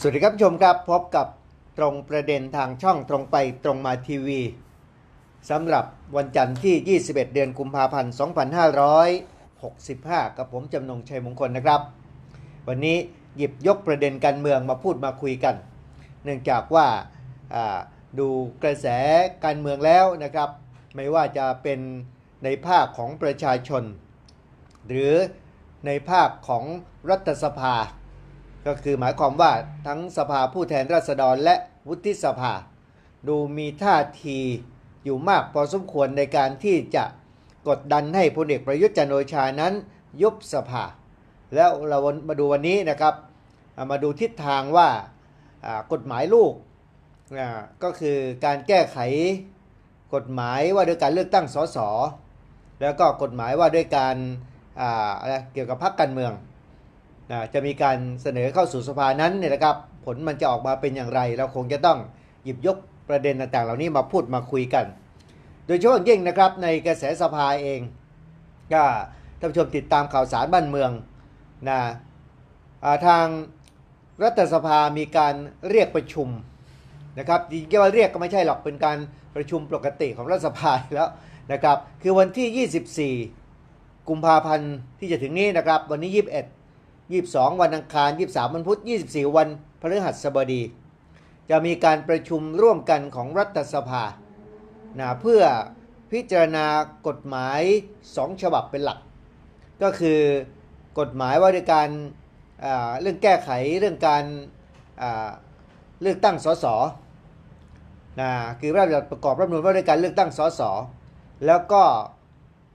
สวัสดีครับผู้ชมครับพบกับตรงประเด็นทางช่องตรงไปตรงมาทีวีสำหรับวันจันทร์ที่ 21 เดือนกุมภาพันธ์ 2565 กับผมจำนงชัยมงคลนะครับ วันนี้หยิบยกประเด็นการเมืองมาพูดมาคุยกัน เนื่องจากว่าอ่าดูกระแสการเมืองแล้วนะครับ ไม่ว่าจะเป็นในภาคของประชาชน หรือในภาคของรัฐสภา ก็คือหมายความว่าทั้งสภาผู้แทนราษฎรและวุฒิสภา ดูมีท่าทีอยู่มากพอสมควรในการที่จะกดดันให้พลเอกประยุทธ์จันทร์โอชานั้นยุบสภา แล้วเรามาดูวันนี้นะครับามาดูทิศทางว่ากฎหมายลูกก็คือการแก้ไขกฎหมายว่าด้วยการเลือกตั้งสสแล้วก็กฎหมายว่าด้วยการอ่าอะไรเกี่ยวกับพรรคการเมือง นะจะมีการเสนอเข้าสู่สภานั้นเนี่ยนะครับผลมันจะออกมาเป็นอย่างไร เราคงจะต้องหยิบยกประเด็นต่างๆ เหล่านี้มาพูดมาคุยกัน โดยเฉพาะอย่างยิ่งนะครับในกระแสสภาเองก็ท่านผู้ชมติดตามข่าวสารบ้านเมืองนะาทางรัฐสภามีการเรียกประชุมนะครับจริงๆว่าเรียกก็ไม่ใช่หรอกเป็นการประชุมปกติของรัฐสภาแล้วนะครับคือวันที่ 24 กุมภาพันธ์ที่จะถึงนี้นะครับวันนี้ 21 22 วันอังคาร 23 วันพุธ 24 วันพฤหัสบดี จะมีการประชุมร่วมกันของรัฐสภานะเพื่อพิจารณากฎหมาย 2 ฉบับเป็นหลัก ก็คือกฎหมายว่าด้วยการเรื่องแก้ไขเรื่องการเลือกตั้งสสนะคือร่างประกอบรัฐมนูญว่าด้วยการเลือกตั้งสสแล้วก็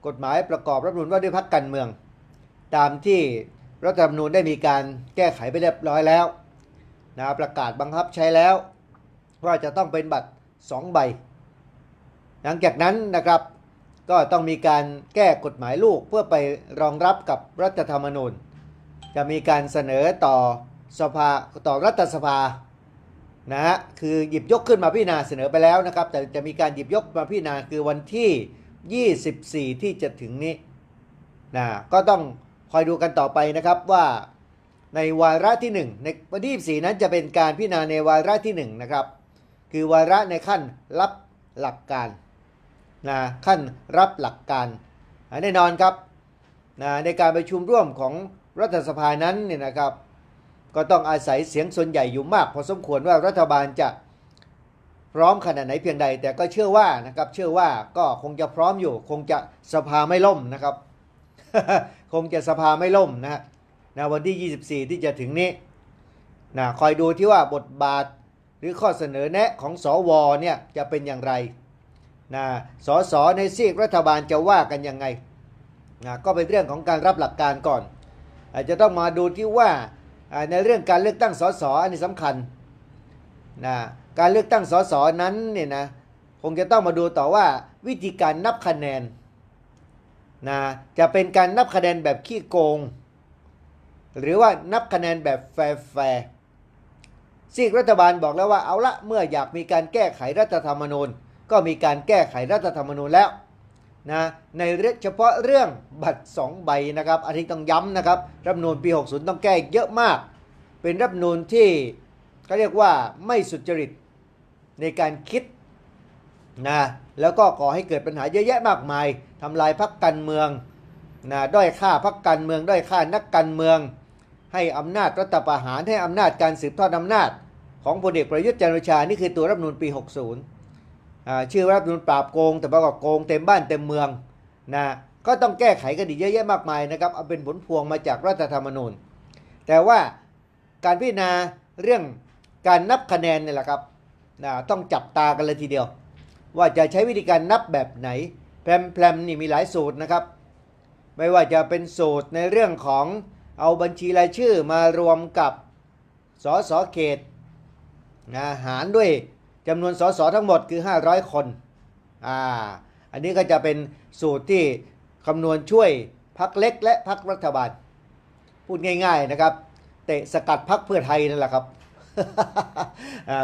กฎหมายประกอบรัฐมนูญว่าด้วยพรรคการเมือง ตามที่ รัฐธรรมนูญได้มีการแก้ไขไปเรียบร้อยแล้วนะประกาศบังคับใช้แล้วว่าจะต้องเป็นบัตร 2 ใบ หลังจากนั้นนะครับก็ต้องมีการแก้กฎหมายลูกเพื่อไปรองรับกับรัฐธรรมนูญ จะมีการเสนอต่อสภาต่อรัฐสภานะฮะคือหยิบยกขึ้นมาพิจารณาเสนอไปแล้วนะครับ แต่จะมีการหยิบยกมาพิจารณาคือวันที่ 24 ที่จะถึงนี้นะก็ต้อง คอยดูกันต่อไปนะครับว่าในวาระที่ 1 ในวันที่24นั้นจะเป็นการพิจารณาในวาระที่1นะครับคือวาระในขั้นรับหลักการนะขั้นรับหลักการแน่นอนครับนะในการประชุมร่วมของรัฐสภานั้นเนี่ยนะครับ ก็ต้องอาศัยเสียงส่วนใหญ่อยู่มาก พอสมควรว่ารัฐบาลจะพร้อมขนาดไหนเพียงใด แต่ก็เชื่อว่านะครับเชื่อว่าก็คงจะพร้อมอยู่ คงจะสภาไม่ล่มนะครับ คงจะสภาไม่ล่มนะฮะนะวันที่ 24 ที่จะถึงนี้นะคอยดูที่ว่าบทบาทหรือข้อเสนอแนะของสวเนี่ยจะเป็นอย่างไรนะสสในซีกรัฐบาลจะว่ากันยังไงนะก็เป็นเรื่องของการรับหลักการก่อน อาจจะต้องมาดูที่ว่าอ่าในเรื่องการเลือกตั้งสสอันนี้สำคัญนะการเลือกตั้งสสนั้นเนี่ยนะคงจะต้องมาดูต่อว่าวิธีการนับคะแนน นะจะเป็นการนับคะแนนแบบขี้โกง หรือว่านับคะแนนแบบแฟร์ซีกรัฐบาลบอกแล้วว่าเอาละเมื่ออยากมีการแก้ไขรัฐธรรมนูญ ก็มีการแก้ไขรัฐธรรมนูญแล้วนะในเรื่องเฉพาะเรื่องบัตร 2 ใบนะครับอันนี้ต้องย้ำนะครับรัฐนูญปี 60 ต้องแก้เยอะมาก เป็นรัฐนูญที่เขาเรียกว่าไม่สุจริตในการคิดนะแล้วก็ก่อให้เกิดปัญหาเยอะแยะมากมาย ทำลายพรรคการเมืองนะด้อยค่าพรรคการเมือง ด้อยค่านักการเมือง ให้อำนาจรัฐประหารให้อำนาจการสืบทอดอำนาจ ของพลเอกประยุทธ์จันทร์โอชานี่คือตัวรัฐมนูญปี 60 ชื่อว่ารัฐมนูญปราบโกง แต่ปรากฏโกงเต็มบ้านเต็มเมืองนะก็ต้องแก้ไขกันอีกเยอะแยะมากมายนะครับเอาเป็นผลพวงมาจากรัฐธรรมนูญ แต่ว่าการพิจารณาเรื่องการนับคะแนนเนี่ยแหละครับนะต้องจับตากันเลยทีเดียว ว่าจะใช้วิธีการนับแบบไหน แพรมๆนี่มีหลายสูตรนะครับ ไม่ว่าจะเป็นสูตรในเรื่องของเอาบัญชีรายชื่อมารวมกับสสเขตนะหารด้วยจำนวนสสทั้งหมดคือ 500 คนอ่าอันนี้ก็จะเป็นสูตรที่คำนวณช่วยพักเล็กและพักรัฐบาล พูดง่าย ๆนะครับ เตะสกัดพักเพื่อไทยนั่นแหละครับ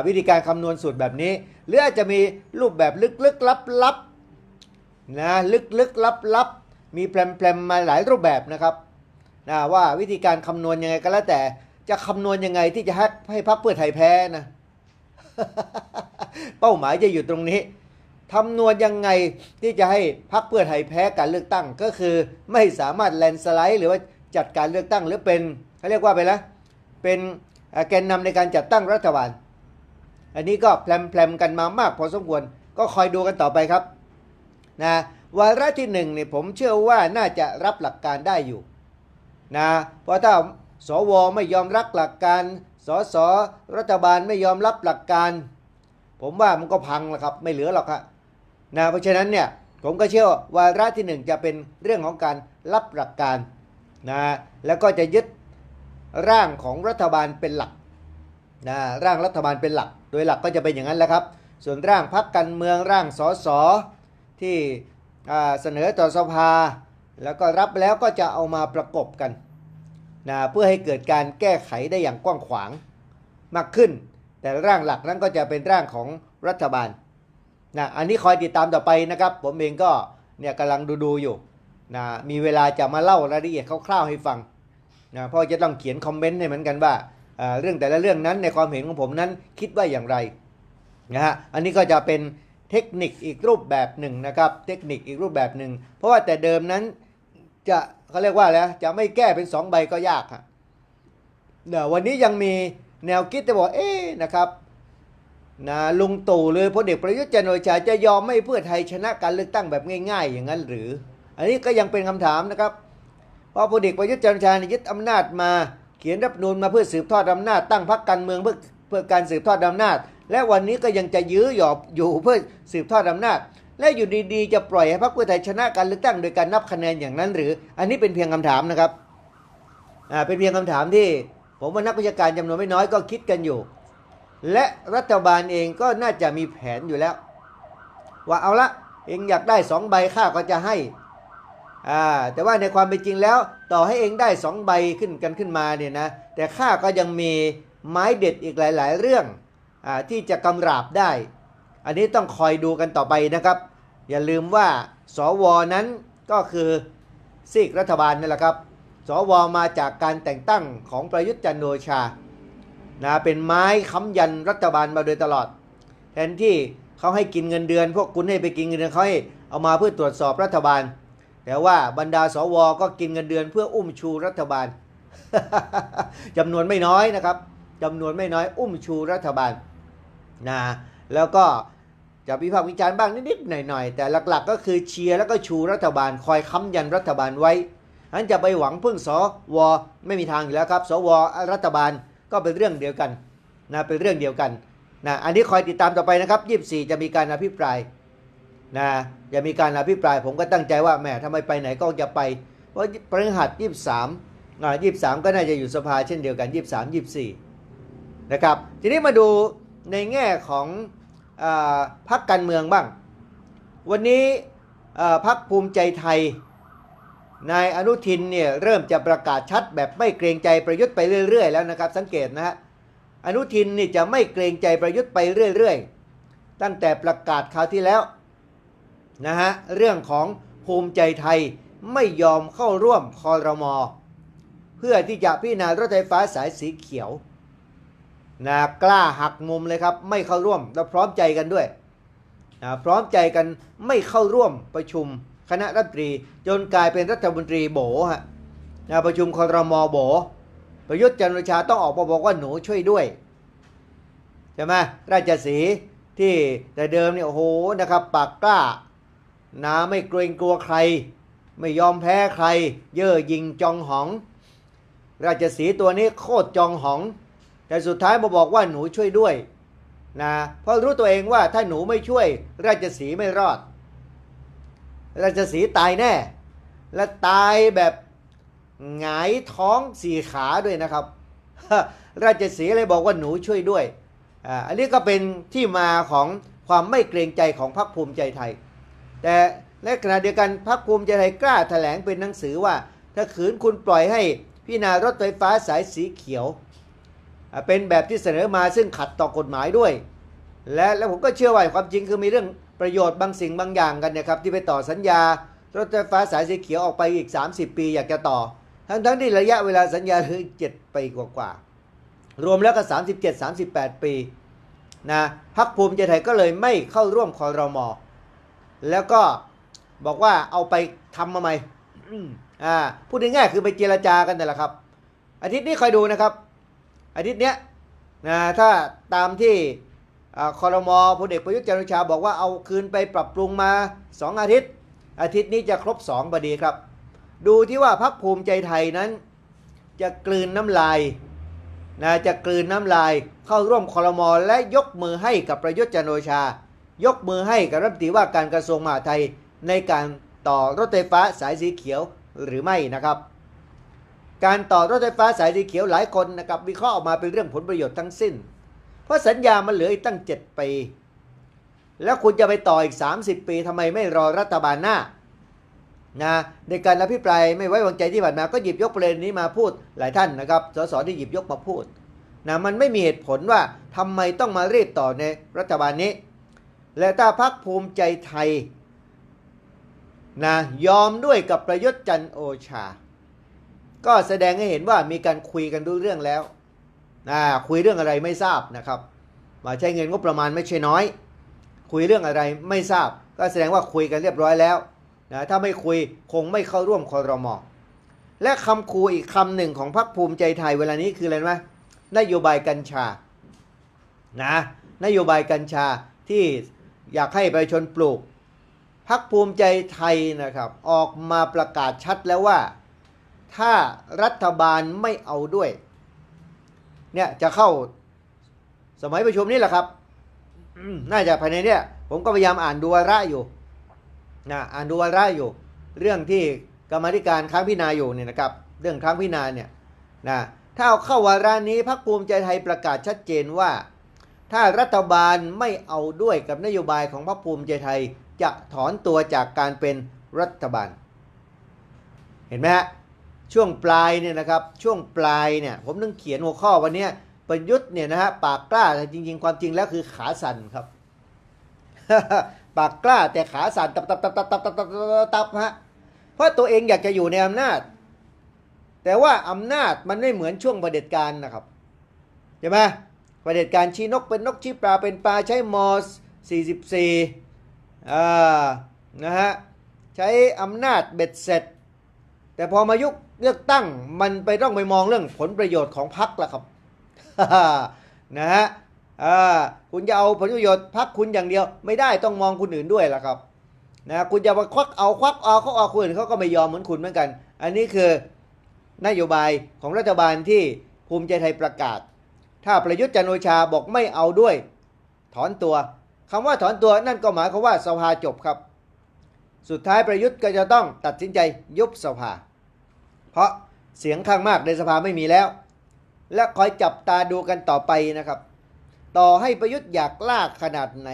วิธีการคำนวณสูตรแบบนี้ หรืออาจจะมีรูปแบบลึกๆลับๆ นะลึกๆลับๆมีแพรมๆมาหลายรูปแบบนะครับนะว่าวิธีการคำนวณยังไงก็แล้วแต่จะคำนวณยังไงที่จะให้ให้พรรคเพื่อไทยแพ้นะเป้าหมายจะอยู่ตรงนี้คำนวณยังไงที่จะให้พรรคเพื่อไทยแพ้การเลือกตั้ง ก็คือไม่สามารถแลนสไลด์หรือว่าจัดการเลือกตั้งหรือเป็นเขาเรียกว่าไปแล้วเป็นแกนนำในการจัดตั้งรัฐบาล อันนี้ก็แพรมๆกันมามากพอสมควรก็คอยดูกันต่อไปครับ นะวาระที่หนึ่งเนี่ยผมเชื่อว่าน่าจะรับหลักการได้อยู่นะเพราะถ้าสวไม่ยอมรับหลักการสสรัฐบาลไม่ยอมรับหลักการ ผมว่ามันก็พังแล้วครับไม่เหลือหรอกครับนะเพราะฉะนั้นเนี่ยผมก็เชื่อว่าวาระที่หนึ่งจะเป็นเรื่องของการรับหลักการนะแล้วก็จะยึดร่างของรัฐบาลเป็นหลักนะร่างรัฐบาลเป็นหลัก โดยหลักก็จะเป็นอย่างนั้นแหละครับ ส่วนร่างพักการเมืองร่างสส ที่เสนอต่อสภา แล้วก็รับแล้วก็จะเอามาประกบกันนะเพื่อให้เกิดการแก้ไขได้อย่างกว้างขวางมากขึ้น แต่ร่างหลักนั้นก็จะเป็นร่างของรัฐบาลนะอันนี้คอยติดตามต่อไปนะครับ ผมเองก็เนี่ยกำลังดูดูๆอยู่นะมีเวลาจะมาเล่ารายละเอียดคร่าวๆให้ฟังนะเพราะจะต้องเขียนคอมเมนต์ให้เหมือนกันว่าอ่าเรื่องแต่ละเรื่องนั้นในความเห็นของผมนั้นคิดว่าอย่างไรนะฮะอันนี้ก็จะเป็น เทคนิคอีกรูปแบบหนึ่งนะครับ เทคนิคอีกรูปแบบหนึ่ง เพราะว่าแต่เดิมนั้นจะเขาเรียกว่าแล้วจะไม่แก้เป็นสองใบก็ยากฮะเดี๋ยววันนี้ยังมีแนวคิดจะบอกเอ๊นะครับนะลุงตู่หรือพลเอกประยุทธ์จันทร์โอชาจะยอมไม่เพื่อไทยชนะการเลือกตั้งแบบง่าย ๆ อย่างนั้นหรือ อันนี้ก็ยังเป็นคำถามนะครับเพราะพลเอกประยุทธ์จันทร์โอชายึดอำนาจมาเขียนรัฐมนูนมาเพื่อสืบทอดอำนาจตั้งพรรคการเมืองเพื่อเพื่อการสืบทอดอำนาจ และวันนี้ก็ยังจะยื้อหยอบอยู่เพื่อสืบทอดอำนาจ และอยู่ดีๆจะปล่อยให้พรรคเพื่อไทยชนะการเลือกตั้งโดยการนับคะแนนอย่างนั้นหรือ อันนี้เป็นเพียงคำถามนะครับอ่าเป็นเพียงคำถามที่ ผมว่านักวิชาการจำนวนไม่น้อยก็คิดกันอยู่ และรัฐบาลเองก็น่าจะมีแผนอยู่แล้ว ว่าเอาละเองอยากได้สองใบข้าก็จะให้อ่าแต่ว่าในความเป็นจริงแล้ว ต่อให้เองได้สองใบขึ้นกันขึ้นมาเนี่ยนะแต่ข้าก็ยังมีไม้เด็ดอีกหลาย ๆ เรื่อง ที่จะกำราบได้ อันนี้ต้องคอยดูกันต่อไปนะครับ อย่าลืมว่าสวนั้นก็คือซีกรัฐบาลนี่แหละครับ สวมาจากการแต่งตั้งของประยุทธ์จันโอชานะเป็นไม้ค้ำยันรัฐบาลมาโดยตลอด แทนที่เขาให้กินเงินเดือน พวกคุณให้ไปกินเงินเดือนเขาให้เอามาเพื่อตรวจสอบรัฐบาล แต่ว่าบรรดาสวก็กินเงินเดือนเพื่ออุ้มชูรัฐบาลจำนวนไม่น้อยนะครับจำนวนไม่น้อยอุ้มชูรัฐบาล นะแล้วก็จะวิพากษ์วิจารณ์บ้างนิดๆหน่อยๆ แต่หลักๆ ก็คือเชียร์แล้วก็ชูรัฐบาลคอยค้ำยันรัฐบาลไว้อันจะไปหวังพึ่งสวไม่มีทางอยู่แล้วครับสวรัฐบาลก็เป็นเรื่องเดียวกันนะเป็นเรื่องเดียวกันนะอันนี้คอยติดตามต่อไปนะครับ24 จะมีการอภิปรายนะจะมีการอภิปราย ผมก็ตั้งใจว่าแหมทำไมไปไหนก็จะไป เพราะพฤหัสยี่สามอ่ายี่สามก็น่าจะอยู่สภาเช่นเดียวกันยี่สามยี่สี่นะครับทีนี้มาดู ในแง่ของอาพักการเมืองบ้าง วันนี้อ่าพักภูมิใจไทยนายอนุทินเนี่ยเริ่มจะประกาศชัดแบบไม่เกรงใจประยุทธ์ไปเรื่อย ๆ แล้วนะครับ สังเกตนะฮะอนุทินนี่จะไม่เกรงใจประยุทธ์ไปเรื่อย ๆ ตั้งแต่ประกาศคราวที่แล้วนะฮะเรื่องของภูมิใจไทยไม่ยอมเข้าร่วมคอรมอเพื่อที่จะพิจารณารถไฟฟ้าสายสีเขียว นะกล้าหักมุมเลยครับ ไม่เข้าร่วมและพร้อมใจกันด้วยนะพร้อมใจกันไม่เข้าร่วมประชุมคณะรัฐมนตรี จนกลายเป็นรัฐมนตรีโบฮะนะประชุมคอรมอโบ ประยุทธ์จันทร์โอชาต้องออกมาบอกว่าหนูช่วยด้วยใช่ไหมราชสีห์ที่แต่เดิมเนี่ยโอ้โหนะครับปากกล้านาไม่เกรงกลัวใคร ไม่ยอมแพ้ใคร เย่อยิงจองหอง ราชสีห์ตัวนี้โคตรจองหอง แต่สุดท้ายมาบอกว่าหนูช่วยด้วยนะเพราะรู้ตัวเองว่าถ้าหนูไม่ช่วย ราชสีไม่รอด ราชสีตายแน่ และตายแบบหงายท้องสี่ขาด้วยนะครับ ราชสีเลยบอกว่าหนูช่วยด้วยอันนี้ก็เป็นที่มาของความไม่เกรงใจของพรรคภูมิใจไทย แต่ในขณะเดียวกันพรรคภูมิใจไทยกล้าแถลงเป็นหนังสือว่า ถ้าขืนคุณปล่อยให้พิจารณารถไฟฟ้าสายสีเขียว เป็นแบบที่เสนอมาซึ่งขัดต่อกฎหมายด้วย และแล้วผมก็เชื่อว่าความจริงคือมีเรื่องประโยชน์บางสิ่งบางอย่างกันนะครับที่ไปต่อสัญญารถไฟฟ้าสายสีเขียวออกไปอีก 30 ปีอยากจะต่อ ทั้งทั้งที่ระยะเวลาสัญญาคือเจ็ดปีกว่ารวมแล้วก็ 37 38 ปีนะพักภูมิใจไทยก็เลยไม่เข้าร่วมคอรมอแล้วก็บอกว่าเอาไปทำมาใหม่อ่าพูดง่ายๆคือไปเจรจากันแต่แหละครับ อาทิตย์นี้คอยดูนะครับ อาทิตย์เนี้ยนะถ้าตามที่คอรมอพลเอกประยุทธ์จันทร์โอชาบอกว่าเอาคืนไปปรับปรุงมา 2 อาทิตย์ อาทิตย์นี้จะครบ2พอดีครับ ดูที่ว่าพักภูมิใจไทยนั้น จะกลืนน้ำลายนะจะกลืนน้ำลายเข้าร่วมคอรมอและยกมือให้กับประยุทธ์จันทร์โอชา ยกมือให้กับรัฐมนตรีว่าการกระทรวงมหาดไทยในการต่อรถไฟฟ้าสายสีเขียวหรือไม่นะครับ การต่อรถไฟฟ้าสายสีเขียวหลายคนนะครับวิเคราะห์ออกมาเป็นเรื่องผลประโยชน์ทั้งสิ้น เพราะสัญญามันเหลืออีกตั้ง 7 ปี แล้วคุณจะไปต่ออีก 30 ปีทำไมไม่รอรัฐบาลหน้านะในการอภิปรายไม่ไว้วางใจที่ผ่านมาก็หยิบยกประเด็นนี้มาพูดหลายท่านนะครับสสที่หยิบยกมาพูดนะมันไม่มีเหตุผลว่าทำไมต้องมารีบต่อในรัฐบาลนี้ และถ้าพักภูมิใจไทยนะยอมด้วยกับประยุทธ์จันโอชา ก็แสดงให้เห็นว่ามีการคุยกันรู้เรื่องแล้วนะคุยเรื่องอะไรไม่ทราบนะครับมาใช้เงินงบประมาณไม่ใช่น้อย คุยเรื่องอะไรไม่ทราบ ก็แสดงว่าคุยกันเรียบร้อยแล้วนะถ้าไม่คุยคงไม่เข้าร่วมคอรมอและคำคูอีกคำหนึ่งของพรรคภูมิใจไทยเวลานี้คืออะไรไหมนโยบายกัญชานะนโยบายกัญชาที่อยากให้ประชาชนปลูกพรรคภูมิใจไทยนะครับ ออกมาประกาศชัดแล้วว่า ถ้ารัฐบาลไม่เอาด้วย เนี่ยจะเข้าสมัยประชุมนี่แหละครับน่าจะภายในเนี่ยผมก็พยายามอ่านดูวาระอยู่นะอ่านดูวาระอยู่ เรื่องที่กรรมธิการค้างพิจารณาอยู่เนี่ยนะครับ เรื่องค้างพิจารณาเนี่ยนะถ้าเอาเข้าวาระนี้พรรคภูมิใจไทยประกาศชัดเจนว่า ถ้ารัฐบาลไม่เอาด้วยกับนโยบายของพรรคภูมิใจไทยจะถอนตัวจากการเป็นรัฐบาล เห็นไหมฮะ ช่วงปลายเนี่ยนะครับช่วงปลายเนี่ยผมนึงเขียนหัวข้อวันนี้ประยุทธ์เนี่ยนะฮะปากกล้าแต่จริง ๆ ความจริงแล้วคือขาสั่นครับ ปากกล้าแต่ขาสั่นตับตับตับตับตับตับตับตับตับฮะเพราะตัวเองอยากจะอยู่ในอำนาจ แต่ว่าอำนาจมันไม่เหมือนช่วงประเด็จการนะครับใช่ไหมประเด็จการชี้นกเป็นนกชี้ปลาเป็นปลาใช้ม44อ่านะฮะใช้อำนาจเบ็ดเสร็จ แต่พอมายุค เลือกตั้งมันไปต้องไปมองเรื่องผลประโยชน์ของพรรคละครับนะฮะคุณจะเอาผลประโยชน์พรรคคุณอย่างเดียว ไม่ได้ต้องมองคนอื่นด้วยละครับนะคุณจะมาควักเอาควักเอาเขาเอาคนอื่นเขาก็ไม่ยอมเหมือนคุณเหมือนกัน อันนี้คือนโยบายของรัฐบาลที่ภูมิใจไทยประกาศ ถ้าประยุทธ์จันโอชาบอกไม่เอาด้วย ถอนตัวคำว่าถอนตัวนั่นก็หมายความว่าสภาจบครับ สุดท้ายประยุทธ์ก็จะต้องตัดสินใจยุบสภา เพราะเสียงข้างมากในสภาไม่มีแล้ว และคอยจับตาดูกันต่อไปนะครับ ต่อให้ประยุทธ์อยากลากขนาดไหน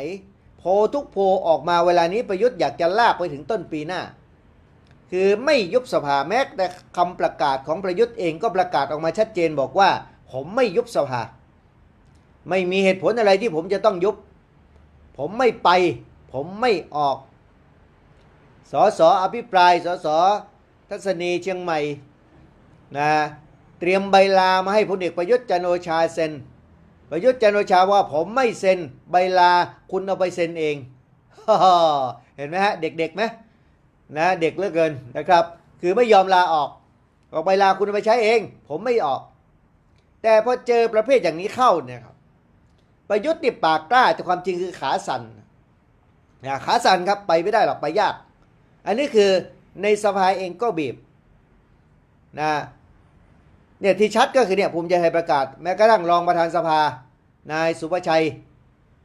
โพทุกโพออกมาเวลานี้ประยุทธ์อยากจะลากไปถึงต้นปีหน้า คือไม่ยุบสภาแม้แต่คำประกาศของประยุทธ์เองก็ประกาศออกมาชัดเจนบอกว่า ผมไม่ยุบสภา ไม่มีเหตุผลอะไรที่ผมจะต้องยุบ ผมไม่ไป ผมไม่ออกสอสออภิปรายสอสอ ทัศนีเชียงใหม่นะเตรียมใบลามาให้พลเอกประยุทธ์จันโอชาเซ็น ประยุทธ์จันโอชาว่าผมไม่เซ็นใบลาคุณเอาไปเซ็นเองเห็นไหมฮะเด็กๆไหมนะเด็กเหลือเกินนะครับ คือไม่ยอมลาออกออกใบลาคุณเอาไปใช้เอง ผมไม่ออก แต่พอเจอประเภทอย่างนี้เข้าเนี่ยครับประยุทธ์นี่ปากกล้าแต่ความจริงคือขาสั่นนะขาสั่นครับไปไม่ได้หรอกไปยาก อันนี้คือ ในสภาเองก็บีบนะเนี่ยที่ชัดก็คือเนี่ยภูมิใจไทยประกาศ แม้กระทั่งรองประธานสภา นายสุภชัย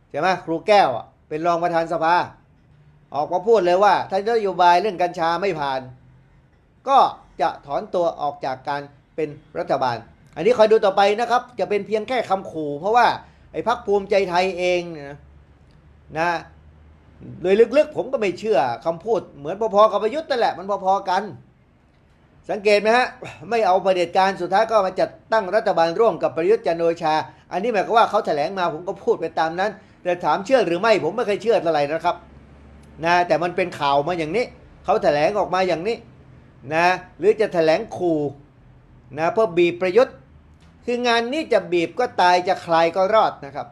ใช่ไหมครูแก้วเป็นรองประธานสภา ออกมาพูดเลยว่า ถ้านโยบายเรื่องกัญชาไม่ผ่าน ก็จะถอนตัวออกจากการเป็นรัฐบาล อันนี้คอยดูต่อไปนะครับ จะเป็นเพียงแค่คำขู่ เพราะว่าไอ้พักภูมิใจไทยเองนะนะ โดยลึกๆ ผมก็ไม่เชื่อคำพูดเหมือนพอๆกับประยุทธ์นั่นแหละมันพอๆกัน สังเกตไหมฮะ ไม่เอาประเผด็จการสุดท้ายก็มาจัดตั้งรัฐบาลร่วมกับประยุทธ์จันโอชา อันนี้หมายความว่าเขาแถลงมาผมก็พูดไปตามนั้น แต่ถามเชื่อหรือไม่ผมไม่เคยเชื่อเท่าไหร่นะครับนะแต่มันเป็นข่าวมาอย่างนี้เขาแถลงออกมาอย่างนี้นะหรือจะแถลงขู่นะเพื่อบีบประยุทธ์ คืองานนี้จะบีบก็ตายจะคลายก็รอดนะครับ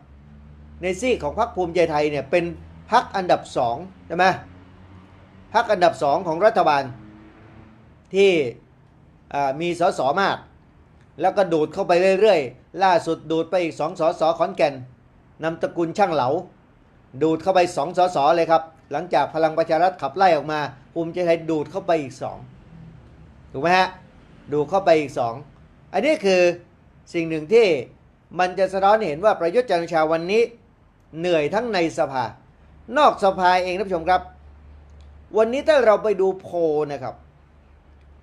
ในซีกของพรรคภูมิใจไทยเนี่ยเป็น พรรคอันดับสองใช่ไหมพรรคอันดับสองของรัฐบาล ที่มีสสมาก แล้วก็ดูดเข้าไปเรื่อยๆ ล่าสุดดูดไปอีกสองสสขอนแก่นนำตระกูลช่างเหลา ดูดเข้าไปสองสสเลยครับ หลังจากพลังประชารัฐขับไล่ออกมาภูมิใจไทยดูดเข้าไปอีกสองถูกไหมฮะ ดูเข้าไปอีกสองอันนี้คือสิ่งหนึ่งที่มันจะสะท้อนเห็นว่าประยุทธ์จันทร์ชาวันนี้เหนื่อยทั้งในสภา นอกสภาเองท่านผู้ชมครับ วันนี้ถ้าเราไปดูโพนะครับ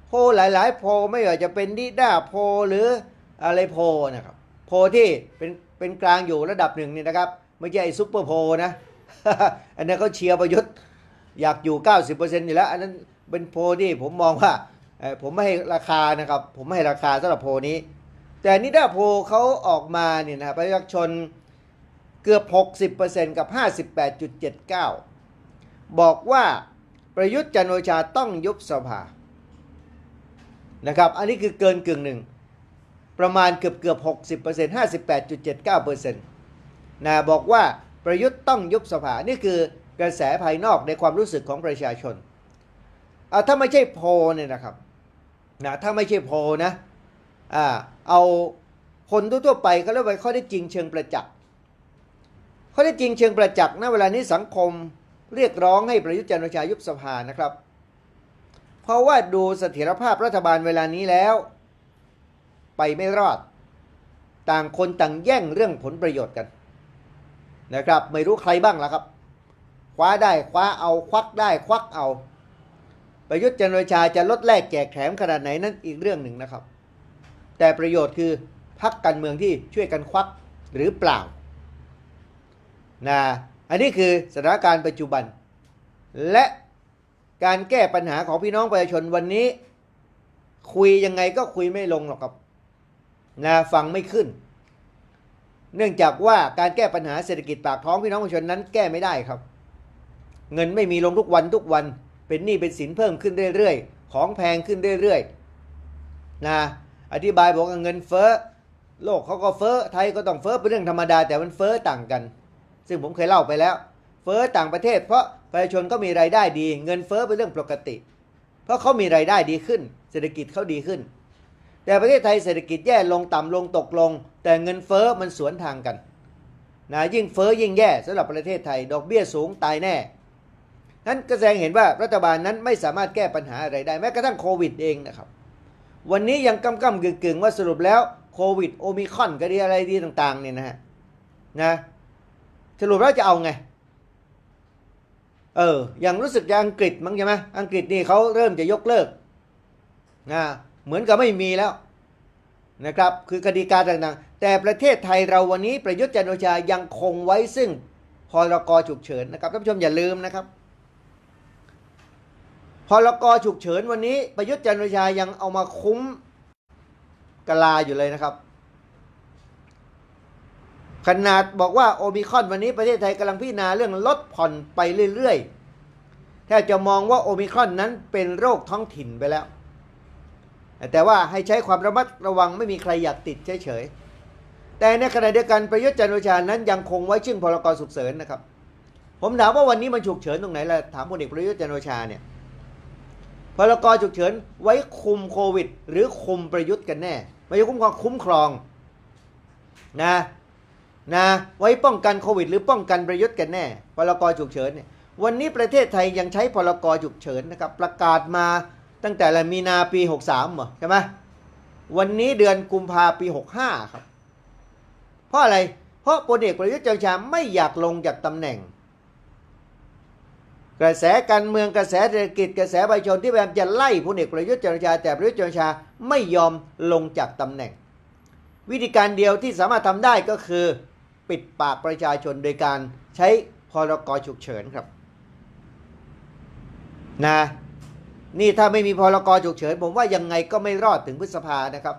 โพหลายๆ โพไม่ว่าจะเป็นดิด้าโพหรืออะไรโพนะครับ โพที่เป็นเป็นกลางอยู่ระดับหนึ่งนี่นะครับไม่ใช่ไอ้ซุปเปอร์โพนะ อันนั้นเขาเชียร์ประยุทธ์อยากอยู่ 90%อยู่แล้ว อันนั้นเป็นโพที่ผมมองว่าผมไม่ให้ราคานะครับ ผมไม่ให้ราคาสำหรับโพนี้ แต่นิด้าโพเขาออกมาเนี่ยนะประชาชน เกือบ 60%กับ 58.79 บอกว่าประยุทธ์จันโอชาต้องยุบสภานะครับ อันนี้คือเกินกึ่งหนึ่ง ประมาณเกือบเกือบ60% 58.79%นะบอกว่าประยุทธ์ต้องยุบสภา นี่คือกระแสภายนอกในความรู้สึกของประชาชนเอาถ้าไม่ใช่โพเนี่ยนะครับนะถ้าไม่ใช่โพนะอ่าเอาคนทั่วไปเขาเรียกว่าข้อได้จริงเชิงประจักษ์ ข้อได้จริงเชิงประจักษ์ณเวลานี้สังคมเรียกร้องให้ประยุทธ์จันทร์โอชายุบสภานะครับ เพราะว่าดูเสถียรภาพรัฐบาลเวลานี้แล้ว ไปไม่รอด ต่างคนต่างแย่งเรื่องผลประโยชน์กันนะครับ ไม่รู้ใครบ้างละครับ คว้าได้คว้าเอาควักได้ควักเอา ประยุทธ์จันทร์โอชาจะลดแลกแจกแถมขนาดไหนนั่นอีกเรื่องหนึ่งนะครับ แต่ประโยชน์คือพักการเมืองที่ช่วยกันควักหรือเปล่า นะอันนี้คือสถานการณ์ปัจจุบัน และการแก้ปัญหาของพี่น้องประชาชนวันนี้ คุยยังไงก็คุยไม่ลงหรอกครับนะฟังไม่ขึ้น เนื่องจากว่าการแก้ปัญหาเศรษฐกิจปากท้องพี่น้องประชาชนนั้นแก้ไม่ได้ครับ เงินไม่มีลงทุกวันทุกวัน เป็นหนี้เป็นสินเพิ่มขึ้นเรื่อยๆ ของแพงขึ้นเรื่อยๆนะอธิบายบอกว่าเงินเฟ้อโลกเขาก็เฟ้อไทยก็ต้องเฟ้อเป็นเรื่องธรรมดาแต่มันเฟ้อต่างกัน ซึ่งผมเคยเล่าไปแล้ว เฟ้อต่างประเทศ เพราะประชาชนก็มีรายได้ดี เงินเฟ้อเป็นเรื่องปกติ เพราะเขามีรายได้ดีขึ้น เศรษฐกิจเขาดีขึ้น แต่ประเทศไทยเศรษฐกิจแย่ลงต่ำลงตกลง แต่เงินเฟ้อมันสวนทางกันนะยิ่งเฟ้อยิ่งแย่สำหรับประเทศไทย ดอกเบี้ยสูงตายแน่นั้นก็แสดงเห็นว่ารัฐบาลนั้นไม่สามารถแก้ปัญหาอะไรได้แม้กระทั่งโควิดเองนะครับวันนี้ยังกำกำกึ่งกึ่งๆว่าสรุปแล้วโควิดโอมิคอนก็ดีอะไรดีต่างๆเนี่ยนะฮะนะ สรุปแล้วจะเอาไง เออ อย่างรู้สึกจะอังกฤษมั้งใช่ไหมอังกฤษนี่เขาเริ่มจะยกเลิกนะเหมือนกับไม่มีแล้วนะครับ คือคดีการต่างๆ แต่ประเทศไทยเราวันนี้ประยุทธ์จันโอชายังคงไว้ซึ่งพรกฉุกเฉินนะครับท่านผู้ชมอย่าลืมนะครับพรกฉุกเฉินวันนี้ประยุทธ์จันโอชายังเอามาคุ้มกลาอยู่เลยนะครับ ขนาดบอกว่าโอมิคอนวันนี้ประเทศไทยกำลังพิจารณาเรื่องลดผ่อนไปเรื่อยๆแทบจะมองว่าโอมิคอนนั้นเป็นโรคท้องถิ่นไปแล้ว แต่ว่าให้ใช้ความระมัดระวังไม่มีใครอยากติดเฉยๆ แต่ในขณะเดียวกันประยุทธ์จันทร์โอชานั้นยังคงไว้ชื่อพรกฉุกเฉินนะครับ ผมถามว่าวันนี้มันฉุกเฉินตรงไหนล่ะถามพลเอกประยุทธ์จันทร์โอชาเนี่ยพรกฉุกเฉินไว้คุมโควิด หรือคุมประยุทธ์กันแน่ไม่ใช่คุ้มครองคุ้มครองนะ นะไว้ป้องกันโควิด หรือป้องกันประยุทธ์กันแน่พรกรฉุกเฉินเนี่ยวันนี้ประเทศไทยยังใช้พรกรฉุกเฉินนะครับประกาศมาตั้งแต่ละมีนาปี 63เหรอใช่ไหมวันนี้เดือนกุมภาปี 65 ครับ เพราะอะไร เพราะพลเอกประยุทธ์จันทร์ชาไม่อยากลงจากตำแหน่ง กระแสการเมืองกระแสเศรษฐกิจกระแสประชาชนที่พยายามจะไล่พลเอกประยุทธ์จันทร์ชาแต่ประยุทธ์จันทร์ชาไม่ยอมลงจากตำแหน่ง วิธีการเดียวที่สามารถทำได้ก็คือ ปิดปากประชาชนโดยการใช้พรกฉุกเฉินครับนะนี่ถ้าไม่มีพรกฉุกเฉินผมว่ายังไงก็ไม่รอดถึงพฤษภานะครับ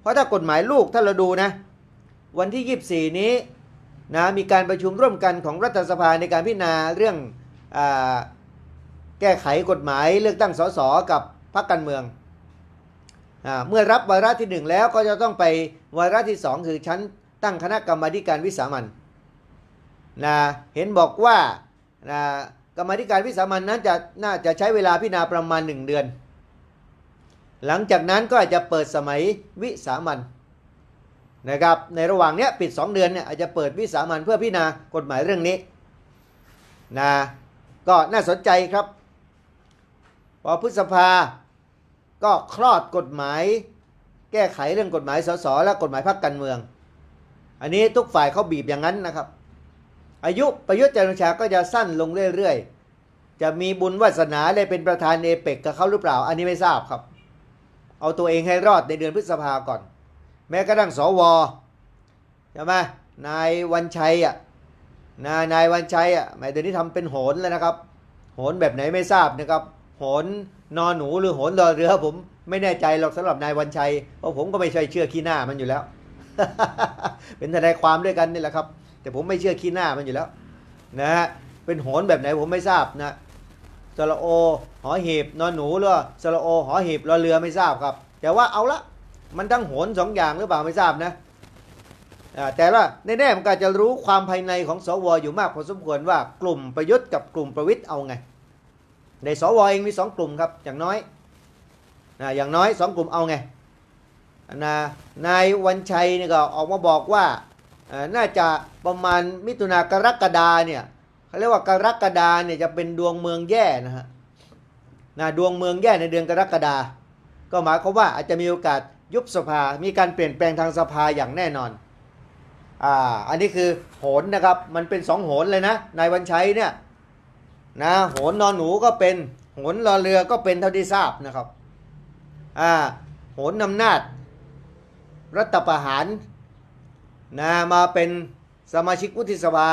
เพราะถ้ากฎหมายลูกถ้าเราดูนะ วันที่ 24 นี้นะมีการประชุมร่วมกันของรัฐสภาในการพิจารณาเรื่องอแก้ไขกฎหมายเลือกตั้งสสกับพรรคการเมืองอเมื่อรับวาระที่หนึ่งแล้วก็จะต้องไปวาระที่สองคือชั้น ตั้งคณะกรรมธิการวิสามันนะเห็นบอกว่านะกรรมธิการวิสามันนั้นจะน่าจะใช้เวลาพิจารณาประมาณหนึ่งเดือน หลังจากนั้นก็อาจจะเปิดสมัยวิสามันนะครับในระหว่างเนี้ยปิด 2 เดือนเนี่ยอาจจะเปิดวิสามันเพื่อพิจารณากฎหมายเรื่องนี้นะก็น่าสนใจครับ พอพฤษภาก็คลอดกฎหมาย แก้ไขเรื่องกฎหมายสสและกฎหมายพรรคการเมือง อันนี้ทุกฝ่ายเขาบีบอย่างนั้นนะครับ อายุประยุทธ์จันทร์โอชาก็จะสั้นลงเรื่อยๆ จะมีบุญวาสนาได้เป็นประธานเอเปกกับเขาหรือเปล่า อันนี้ไม่ทราบครับ เอาตัวเองให้รอดในเดือนพฤษภาก่อน แม้กระทั่งสวใช่ไหมนายวันชัยอะนายนายวันชัยอะหมายเดี๋ยวนี้ทำเป็นโหนแล้วนะครับ โหนแบบไหนไม่ทราบนะครับโหนนอนหนูหรือโหนดอเรือผมไม่แน่ใจหรอกสำหรับนายวันชัยเพราะผมก็ไม่ใช่เชื่อขี้หน้ามันอยู่แล้ว เป็นทนายความด้วยกันนี่แหละครับ แต่ผมไม่เชื่อขี้หน้ามันอยู่แล้วนะฮะเป็นโหนแบบไหนผมไม่ทราบนะสระโอหอหีบนอนหนูหรือว่าสระโอหอหีบรอเรือไม่ทราบครับ แต่ว่าเอาละมันทั้งโหนสองอย่างหรือเปล่าไม่ทราบนะแต่ว่าแน่ๆมันก็จะรู้ความภายในของสวอยู่มากพอสมควรว่ากลุ่มประยุทธ์กับกลุ่มประวิทย์เอาไง ในสวเองมีสองกลุ่มครับอย่างน้อยนะอย่างน้อยสองกลุ่มเอาไง นะนายวันชัยนี่ก็ออกมาบอกว่าน่าจะประมาณมิถุนากรกฎาเนี่ยเขาเรียกว่ากรกฎาเนี่ยจะเป็นดวงเมืองแย่นะฮะนะดวงเมืองแย่ในเดือนกรกฎาก็หมายความว่าอาจจะมีโอกาสยุบสภา มีการเปลี่ยนแปลงทางสภาอย่างแน่นอนอ่าอันนี้คือโหนนะครับ มันเป็นสองโหนเลยนะนายวันชัยเนี่ยนะโหนนอนหนูก็เป็นโหนรอเรือก็เป็นเท่าที่ทราบนะครับอ่าโหนอำนาจ รัฐประหารนะมาเป็นสมาชิกวุฒิสภา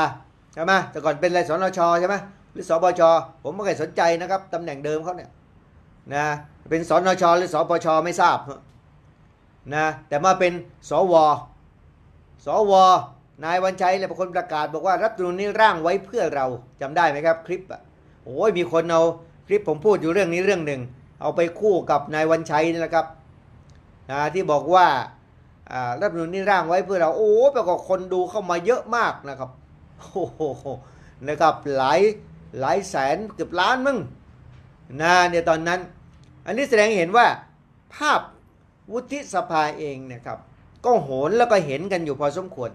ใช่ไหมแต่ก่อนเป็นอะไรสนชใช่ไหมหรือสบชผมไม่เคยสนใจนะครับตำแหน่งเดิมเขาเนี่ยนะเป็นสนชหรือสปชไม่ทราบนะแต่มาเป็นสวสวนายวันชัยเลยเป็นคนประกาศบอกว่ารัฐธรรมนูญนี้ร่างไว้เพื่อเราจำได้ไหมครับ คลิปอะโอ้ยมีคนเอาคลิปผมพูดอยู่เรื่องนี้เรื่องหนึ่ง เอาไปคู่กับนายวันชัยนี่แหละครับนะที่บอกว่า รัฐธรรมนูญนี้ร่างไว้เพื่อเราโอ้แปลว่าคนดูเข้ามาเยอะมากนะครับโอ้โหนะครับหลายหลายแสนเกือบล้านมึงนะเนี่ยตอนนั้น อันนี้แสดงเห็นว่าภาพวุฒิสภาเองนะครับ ก็โหนแล้วก็เห็นกันอยู่พอสมควร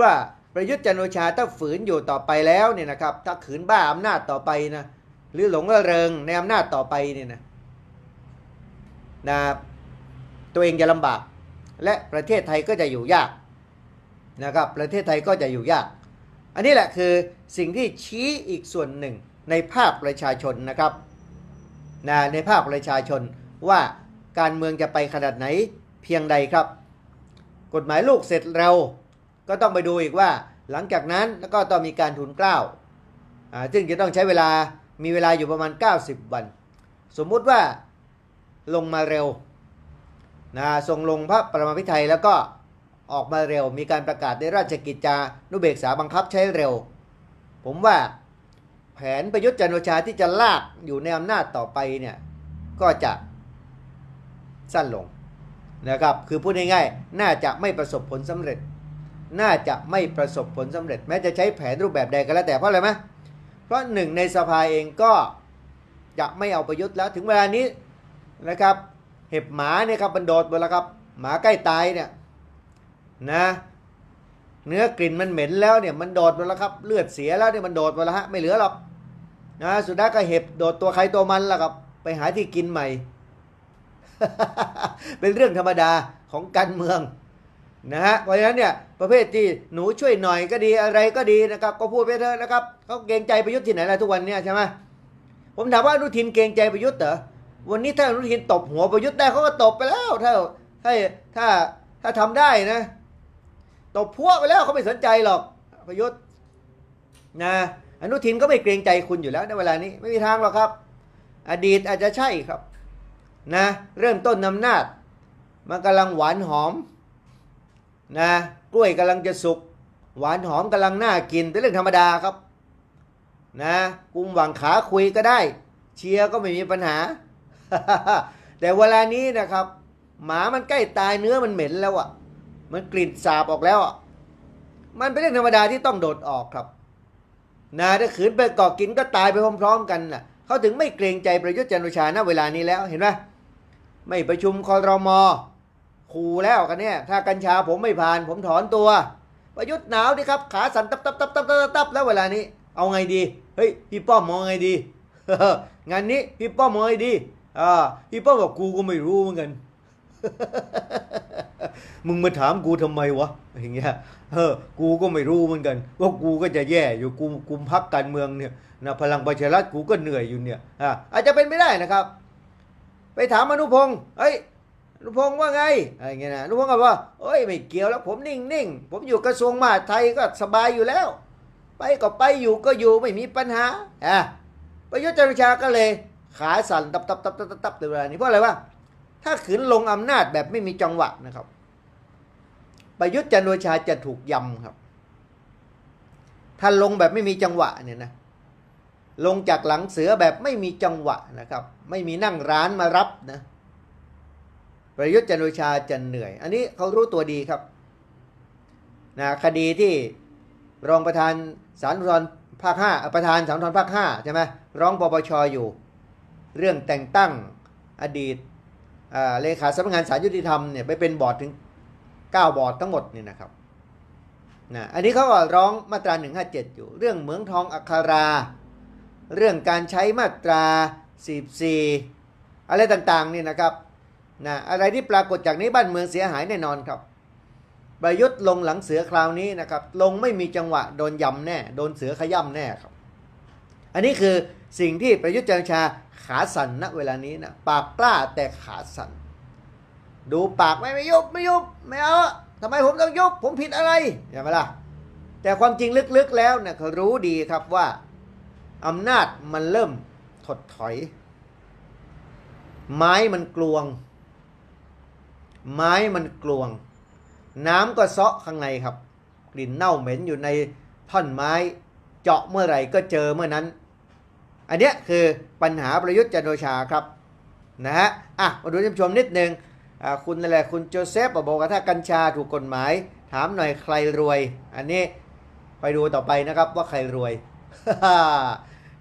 ว่าประยุทธ์จันโอชาถ้าฝืนอยู่ต่อไปแล้วเนี่ยนะครับถ้าขืนบ้าอำนาจต่อไปนะหรือหลงระเริงในอำนาจต่อไปเนี่ยนะนะตัวเองจะลำบาก และประเทศไทยก็จะอยู่ยากนะครับประเทศไทยก็จะอยู่ยาก อันนี้แหละคือสิ่งที่ชี้อีกส่วนหนึ่งในภาคประชาชนนะครับนะในภาคประชาชนว่าการเมืองจะไปขนาดไหนเพียงใดครับ กฎหมายลูกเสร็จเร็วก็ต้องไปดูอีกว่า หลังจากนั้นแล้วก็ต้องมีการทุนเกล้าอ่าซึ่งจะต้องใช้เวลามีเวลาอยู่ประมาณ 90 วัน สมมุติว่าลงมาเร็ว นะส่งลงพระประมาพิไทยแล้วก็ออกมาเร็ว มีการประกาศในราชกิจจานุเบกษาบังคับใช้เร็ว ผมว่าแผนประยุทธ์จันทร์โอชาที่จะลากอยู่ในอำนาจต่อไปเนี่ยก็จะสั้นลงนะครับ คือพูดง่ายๆ น่าจะไม่ประสบผลสำเร็จ น่าจะไม่ประสบผลสำเร็จ แม้จะใช้แผนรูปแบบใดก็แล้วแต่เพราะอะไรไหมเพราะหนึ่งในสภาเองก็จะไม่เอาประยุทธ์แล้วถึงเวลานี้นะครับ ห็บหมาเนี่ยครับมันโดดหมดแล้วครับหมาใกล้ตายเนี่ยนะเนื้อกลิ่นมันเหม็นแล้วเนี่ยมันโดดหมดแล้วครับเลือดเสียแล้วเนี่ยมันโดดหมดแล้วฮะไม่เหลือหรอกนะสุดท้ายก็เห็บโดดตัวใครตัวมันแล้วครับ ไปหาที่กินใหม่ เป็นเรื่องธรรมดาของการเมืองนะฮะเพราะฉะนั้นเนี่ยประเภทที่หนูช่วยหน่อยก็ดีอะไรก็ดีนะครับ ก็พูดไปเถอะนะครับเขาเกรงใจประยุทธ์ที่ไหนล่ะทุกวันเนี่ยใช่ไหมผมถามว่าอนุทินเกรงใจประยุทธ์เหรอ วันนี้ถ้าอนุทินตบหัวประยุทธ์ได้เขาก็ตบไปแล้ว ถ้าถ้าถ้าถ้าทำได้นะ ตบพวกไปแล้วเขาไม่สนใจหรอก ประยุทธ์นะอนุทินก็ไม่เกรงใจคุณอยู่แล้วในเวลานี้ไม่มีทางหรอกครับ อดีตอาจจะใช่ครับนะเริ่มต้นนำนาจมันกำลังหวานหอมนะกล้วยกำลังจะสุก หวานหอมกำลังน่ากินเป็นเรื่องธรรมดาครับนะกุมหวังขาคุยก็ได้ เชียร์ก็ไม่มีปัญหา แต่เวลานี้นะครับ หมามันใกล้ตายเนื้อมันเหม็นแล้วอะ มันกลิ่นสาบออกแล้วอะมันเป็นเรื่องธรรมดาที่ต้องโดดออกครับนะถ้าขืนไปเกาะกินก็ตายไปพร้อม ๆ กันน่ะเขาถึงไม่เกรงใจประยุทธ์จันโอชาณเวลานี้แล้วเห็นไหมไม่ประชุมคอรมอขู่แล้วกันเนี่ย ถ้ากัญชาผมไม่ผ่าน ผมถอนตัว ประยุทธ์หนาวดิครับ ขาสั่นตับตับตับตับตับตับแล้วเวลานี้ เอาไงดี เฮ้ย พี่ป้อมมองไงดี งานนี้พี่ป้อมมองไงดี อ่าพี่ป้อมบอกกูก็ไม่รู้เหมือนกัน มึงมาถามกูทำไมวะอย่างเงี้ยเออกูก็ไม่รู้เหมือนกันว่ากูก็จะแย่อยู่กูกุมพักการเมืองเนี่ยนะพลังประชารัฐกูก็เหนื่อยอยู่เนี่ยอ่าอาจจะเป็นไม่ได้นะครับ ไปถามอนุพงศ์เฮ้ยอนุพงศ์ว่าไงอะไรเงี้ยนะอนุพงศ์ก็ว่าเอ้ยไม่เกี่ยวแล้วผมนิ่งนิ่งผมอยู่กระทรวงมหาดไทยก็สบายอยู่แล้ว ไปก็ไปอยู่ก็อยู่ไม่มีปัญหาอะประยุทธ์จันทร์ชาก็เลย ขาสั่นตับตับตับตับตับตับในเวลานี้เพราะอะไรวะถ้าขืนลงอำนาจแบบไม่มีจังหวะนะครับ ประยุทธ์จันทร์โอชาจะถูกยำครับถ้าลงแบบไม่มีจังหวะเนี่ยนะลงจากหลังเสือแบบไม่มีจังหวะนะครับ ไม่มีนั่งร้านมารับนะประยุทธ์จันทร์โอชาจะเหนื่อย อันนี้เขารู้ตัวดีครับนะคดีที่รองประธานศาลอุทรภาคห้าประธานศาลอุทรภาคห้าใช่ไหมร้องปปชอยู่ เรื่องแต่งตั้งอดีตเลขาสำนักงานศาลยุติธรรมเนี่ยไปเป็นบอร์ดถึง 9 บอร์ดทั้งหมดนี่นะครับนะอันนี้เขาก็ร้องมาตรา 157 อยู่ เรื่องเหมืองทองอัครา เรื่องการใช้มาตรา 44 อะไรต่างๆนี่นะครับนะอะไรที่ปรากฏจากนี้บ้านเมืองเสียหายแน่นอนครับ ประยุทธ์ลงหลังเสือคราวนี้นะครับ ลงไม่มีจังหวะโดนยำแน่ โดนเสือขย่ำแน่ครับ อันนี้คือ สิ่งที่ประยุทธ์จันทร์ชาขาสั่นณเวลานี้นะปากกล้าแต่ขาสั่นดูปากไม่ไม่ยุบไม่ยุบไม่เอาทำไมผมต้องยุบผมผิดอะไรใช่ไหมล่ะแต่ความจริงลึกๆแล้วเนี่ยเขารู้ดีครับว่าอำนาจมันเริ่มถดถอย ไม้มันกลวง ไม้มันกลวง น้ำก็เซาะข้างในครับ กลิ่นเน่าเหม็นอยู่ในท่อนไม้ เจาะเมื่อไหร่ก็เจอเมื่อนั้น อันเนี้ยคือปัญหาประยุทธ์จันทร์โอชาครับนะฮะอะมาดูท่านผู้ชมนิดนึงอ่าคุณอะไรคุณโจเซฟบอกว่าถ้ากัญชาถูกกฎหมาย ถามหน่อยใครรวย อันนี้ไปดูต่อไปนะครับว่าใครรวย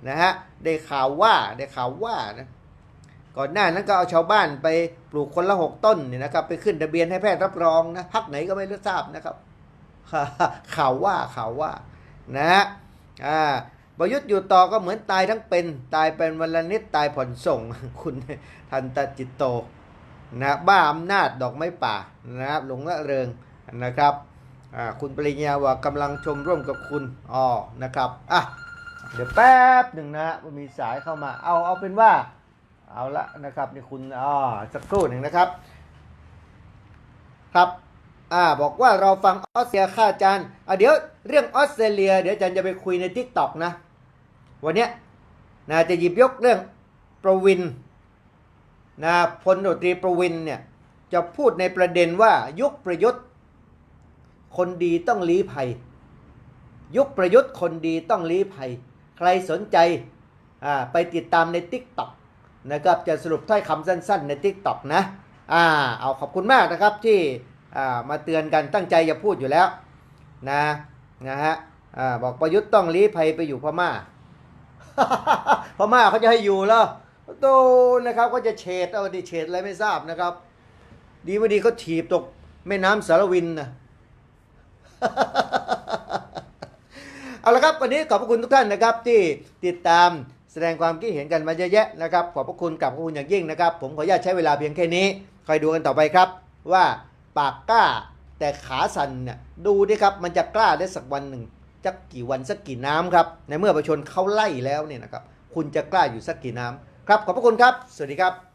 นะฮะได้ข่าวว่าได้ข่าวว่านะก่อนหน้านั้นก็เอาชาวบ้านไปปลูกคนละหกต้นเนี่ยนะครับไปขึ้นทะเบียนให้แพทย์รับรองนะพักไหนก็ไม่รู้ทราบนะครับข่าวว่าข่าวว่านะฮะอ่า ประยุทธ์อยู่ต่อก็เหมือนตายทั้งเป็น ตายเป็นวันละนิดตายผ่อนส่งคุณทันตจิตโตนะบ้าอำนาจดอกไม้ป่านะครับหลงละเริงนะครับคุณปริญญาว่ากำลังชมร่วมกับคุณอ๋อนะครับอะเดี๋ยวแป๊บหนึ่งนะฮะมีสายเข้ามาเอาเอาเป็นว่าเอาละนะครับนี่คุณอ๋อสักครู่หนึ่งนะครับ ครับ อ่าบอกว่าเราฟังออสเตรียค่าจานอะเดี๋ยวเรื่องออสเตรเลีย เดี๋ยวอาจารย์จะไปคุยในทิกตอกนะ วันเนี้ยนะจะหยิบยกเรื่องประวินนะพลโนตรีประวินเนี่ยจะพูดในประเด็นว่ายุคประยุทธ์ คนดีต้องลี้ภัย ยุคประยุทธ์คนดีต้องลี้ภัย ใครสนใจอ่าไปติดตามในทิกตอกนะครับจะสรุปถ้อยคำสั้น ๆ ในทิกตอกนะอ่าเอาขอบคุณมากนะครับที่ มาเตือนกันตั้งใจจะพูดอยู่แล้วนะนะฮะอบอกประยุทธ์ต้องลี้ภัยไปอยู่พม่าพม่าเขาจะให้อยู่แล้วโตนะครับก็จะเฉดเอาดิเฉดอะไรไม่ทราบนะครับ ดีไม่ดีเขาถีบตกแม่น้ำสารวินนะเอาละครับวันนี้ขอบพระคุณทุกท่านนะครับที่ติดตามแสดงความคิดเห็นกันมาเยอะแยะนะครับ ขอบพระคุณกับพระคุณอย่างยิ่งนะครับ ผมขออนุญาตใช้เวลาเพียงแค่นี้คอยดูกันต่อไปครับว่า ปากกล้า แต่ขาสั่นเนี่ยดูดิครับมันจะกล้าได้สักวันหนึ่งสักกี่วันสักกี่น้ำครับ ในเมื่อประชาชนเขาไล่แล้วเนี่ยนะครับ คุณจะกล้าอยู่สักกี่น้ำครับ ขอบพระคุณครับ สวัสดีครับ